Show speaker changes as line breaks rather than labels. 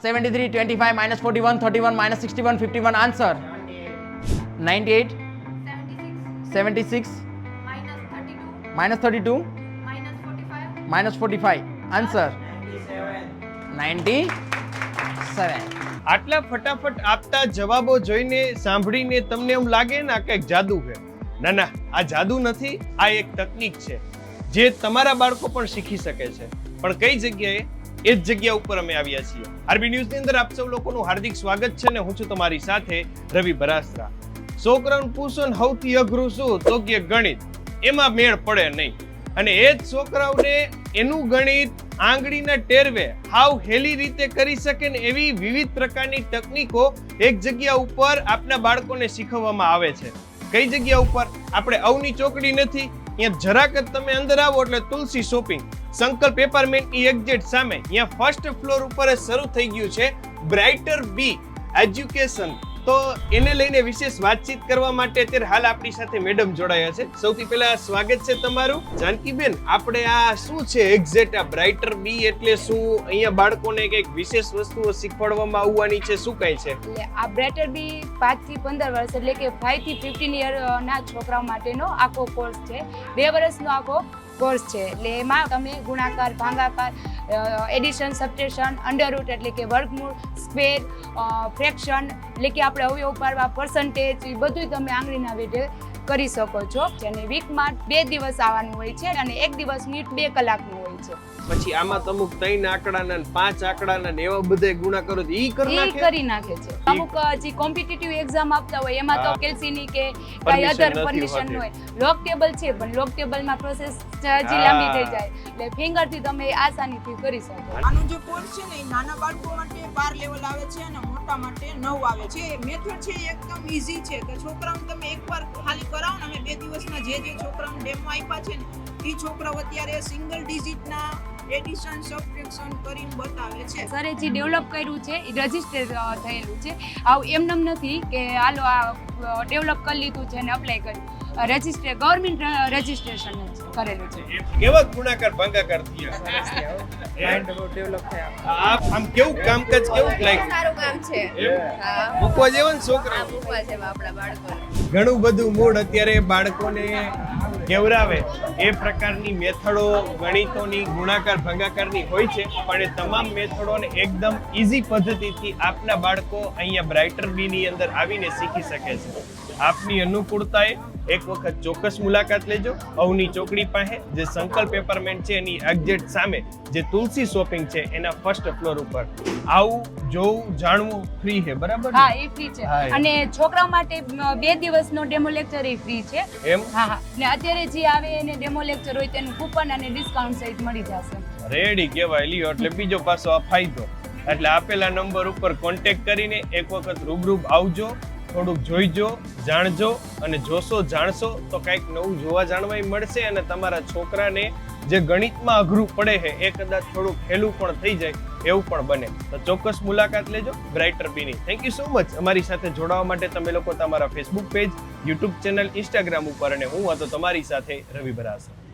73, 25, minus 41, 31, minus 61, 51. Answer. 98, 76,
minus 32
minus 32,
minus 45
minus 45. Answer. 97.
આટલા ફટાફટ આપતા જવાબો જોઈને સાંભળીને તમને એમ લાગે ને આ કંઈક જાદુ છે ના ના આ જાદુ નથી આ એક તકનીક છે જે તમારા બાળકો પણ શીખી શકે છે પણ કઈ જગ્યાએ એ જ જગ્યા ઉપર અમે આવ્યા છીએ. આરબી ન્યૂઝની અંદર આપ સૌ લોકોનું હાર્દિક સ્વાગત છે ને હું છું તમારી સાથે રવિ બરાસ્ત્રા છોકરાઓને પૂછું સૌથી અઘરું શું? તો કે ગણિત. એમાં મેળ પડે નહીં. અને એ જ છોકરાઓને એનું ગણિત આંગળીના ટેરવે હાવ હેલી રીતે કરી શકે ને એવી વિવિધ પ્રકારની તકનીકો એક જગ્યા ઉપર આપના બાળકોને શીખવવામાં આવે છે. કઈ જગ્યા ઉપર? આપણે અવની ચોકડી નથી. અહીંયા જરાક જ તમે અંદર આવો એટલે તુલસી શોપિંગ સંકલ્પ પેપરમેન્ટની એક્ઝેક્ટ સામે અહીંયા ફર્સ્ટ ફ્લોર ઉપર શરૂ થઈ ગયું છે બ્રાઇટર બી એજ્યુકેશન તો એને લઈને વિશેષ વાતચીત કરવા માટે અત્યારે હાલ આપણી સાથે મેડમ જોડાયા છે. સૌથી પહેલા સ્વાગત છે તમારું. જાનકીબેન, આપણે આ શું છે એક્ઝેક્ટ આ બ્રાઇટર બી એટલે શું? અહીંયા બાળકોને કંઈક વિશેષ વસ્તુઓ શીખવાડવામાં આવવાની છે? શું કઈ છે?
એટલે આ બ્રાઇટર બી પાંચથી પંદર વર્ષ એટલે કે ફાઈવથી ફિફ્ટીન યર ના છોકરાઓ માટેનો આખો કોર્સ છે. બે વર્ષનો આખો કોર્સ છે. એટલે એમાં તમે ગુણાકાર, ભાગાકાર એડિશન સબટ્રેશન અંડરરૂટ એટલે કે વર્ગમૂળ સ્ક્વેર ફ્રેક્શન એટલે કે આપણે અવયવ પાડવા પર્સન્ટેજ એ બધું તમે આંગળીના વેઢે કરી શકો છો. અને વીકમાં બે દિવસ આવવાનું હોય છે અને એક દિવસ નીટ બે કલાકનું હોય છે.
પછી આમાં તો અમુક ત્રણ આંકડાના પાંચ આંકડાના ને એવા બધા તો ઈ કરી
એ
નાખે?
કરી નાખે છે. અમુક જે કોમ્પિટિટિવ એક્ઝામ આપતા હોય એમાં તો
કેલ્સી
ની કે કઈ અધર પરમિશન હોય. લોક ટેબલ છે પણ લોક ટેબલમાં પ્રોસેસ હજી લાંબી થઈ જાય. એટલે ફિંગરથી તમે આસાનીથી કરી શકો.
આનો જે કોર્સ છે ને એ નાના બાળકો માટે બાર લેવલ આવે છે અને મોટા માટે નવ આવે છે. મેથડ છે એકદમ ઈઝી છે. કે છોકરાઓને તમે એકવાર ખાલી કરાવો ને અમે બે દિવસમાં જે જે છોકરાઓને ડેમો આપ્યા છે ને એ છોકરાઓ અત્યારે સિંગલ ડિજિટના એડિશન સબટ્રેક્શન કરીને બતાવે છે.
સરે જે ડેવલપ કર્યું છે એ રજિસ્ટર થયેલું છે. આવું એમનેમ નથી કે, હાલો, આ ડેવલપ કરી લીધું છે અને અપ્લાય કર્યું. રજિસ્ટર ગવર્મેન્ટ રજિસ્ટ્રેશન કરેલું છે.
કેવા ગુણાકાર ભાગાકાર થયા? આ આમ કેવું કામકાજ કેવું લાગ્યું?
સારું કામ છે.
મૂકવા જેવા ને છોકરા
મૂકવા જેવા આપણા બાળકો
ઘણું બધું મૂળ અત્યારે બાળકોને કેવરાવે. એ પ્રકારની મેથડો ગણિતોની ગુણાકાર ભંગાકારની હોય છે પણ એ તમામ મેથડોને એકદમ ઇઝી પદ્ધતિથી આપના બાળકો અહીંયા બ્રાઇટર બી ની અંદર આવીને શીખી શકે છે. આપની અનુકૂળતાએ એક વખત ચોક્કસ મુલાકાત લેજો. અવની ચોકડી પાસે જે સંકલ્પ પેપરમેન્ટ છે એની એક્ઝેટ સામે જે તુલસી શોપિંગ છે એના ફર્સ્ટ ફ્લોર ઉપર. આવું જોવું જાણવું ફ્રી છે બરાબર
હા એ ફ્રી છે. અને છોકરાઓ માટે બે દિવસનો ડેમો લેક્ચર એ ફ્રી છે.
એમ?
હા હા. ને અત્યારે જે આવે એને ડેમો લેક્ચર હોય તેનું કૂપન અને ડિસ્કાઉન્ટ સહિત મળી જશે.
રેડી કહેવાય લ્યો. એટલે બીજો પાછો આ ફાયદો. એટલે આપેલા નંબર ઉપર કોન્ટેક્ટ કરીને એક વખત રૂબરૂબ આવજો. થોડુંક જોઈજો, જાણજો અને જોશો, જાણશો તો કંઈક નવું જોવા જાણવાય મળશે અને તમારા છોકરાને જે ગણિતમાં અઘરું પડે છે, એ કદાચ થોડુંક હેલું પણ થઈ જાય, એવું પણ બને. તો ચોક્કસ મુલાકાત લેજો, બ્રાઇટર બીની. થેન્ક યુ સો મચ અમારી સાથે જોડાવા માટે તમે લોકો તમારા Facebook page YouTube channel Instagram ઉપર અને હું હતો તમારી સાથે રવિ બરાસર